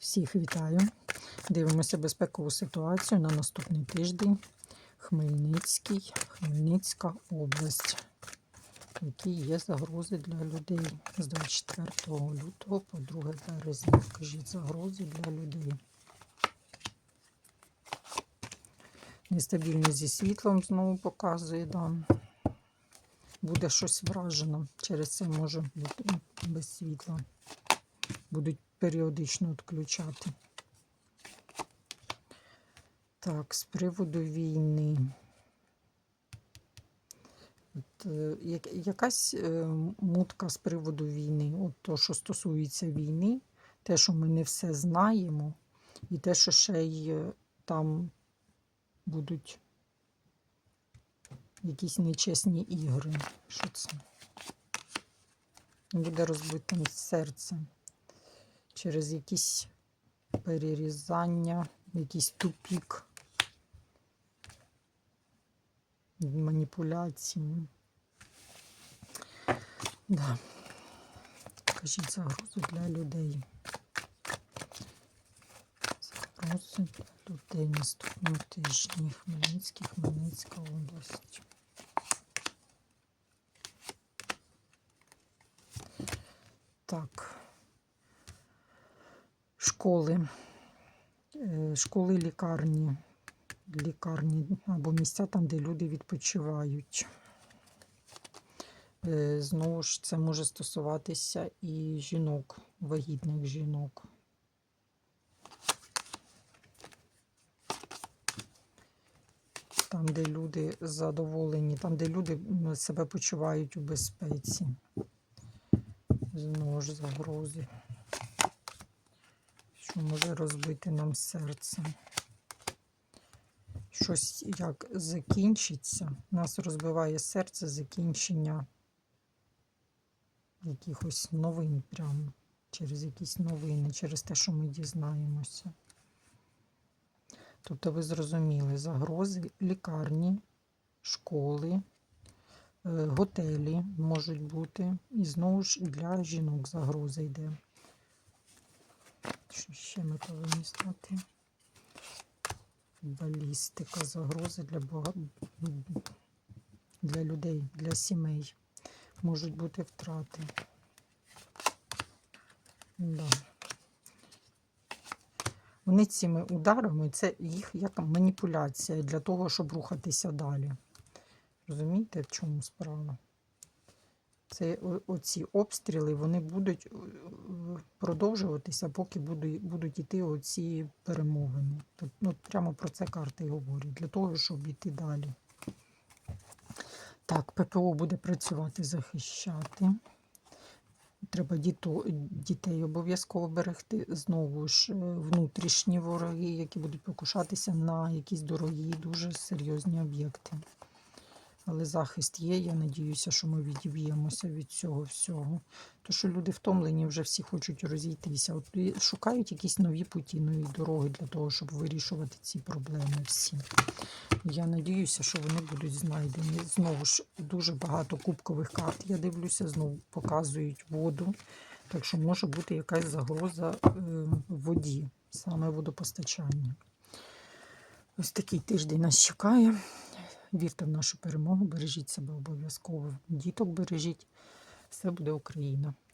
Всіх вітаю. Дивимося безпекову ситуацію на наступний тиждень. Хмельницький, Хмельницька область. Які є загрози для людей з 24 лютого по 2 березня. Вкажіть загрози для людей. Нестабільність зі світлом знову показує, да. Буде щось вражено. Через це може бути без світла. Будуть періодично відключати. Так, з приводу війни. От, е, як- якась е, мутка з приводу війни. От то, що стосується війни, те, що ми не все знаємо, і те, що ще й е, там будуть якісь нечесні ігри. Що це? Буде розбите серце через якісь перерізання, якийсь тупік, маніпуляції. Да. Кажіть загрозу для людей. Загрози для людей наступного тижні. Хмельницький, Хмельницька область. Так. Школи. Е, Школи, лікарні. Лікарні або місця там, де люди відпочивають. Е, Знову ж це може стосуватися і жінок, вагітних жінок. Там, де люди задоволені, там, де люди себе почувають у безпеці. Знову ж загрози, що може розбити нам серце. Щось як закінчиться, нас розбиває серце закінчення якихось новин, прямо через якісь новини, через те, що ми дізнаємося. Тобто ви зрозуміли загрози лікарні, школи, е, готелі можуть бути. І знову ж для жінок загроза йде. Що ще ми повинні знати? Балістика, загрози для бага... для людей, для сімей. Можуть бути втрати. Да. Вони цими ударами, це їх як маніпуляція для того, щоб рухатися далі. Розумієте, в чому справа? Це о- оці обстріли вони будуть е, продовжуватися, поки будуть, будуть йти оці перемовини. Тут, ну, прямо про це карти говорять, для того, щоб йти далі. Так, ППО буде працювати, захищати. Треба діто, дітей обов'язково берегти. Знову ж е, внутрішні вороги, які будуть покушатися на якісь дорогі, дуже серйозні об'єкти. Але захист є. Я надіюся, що ми відіб'ємося від цього всього. То, що люди втомлені, вже всі хочуть розійтися. От шукають якісь нові путі, нові дороги для того, щоб вирішувати ці проблеми всі. Я надіюся, що вони будуть знайдені. Знову ж дуже багато кубкових карт. Я дивлюся, знову показують воду. Так що може бути якась загроза в воді, саме водопостачання. Ось такий тиждень нас чекає. Вірте в нашу перемогу, бережіть себе обов'язково. Діток бережіть. Все буде Україна.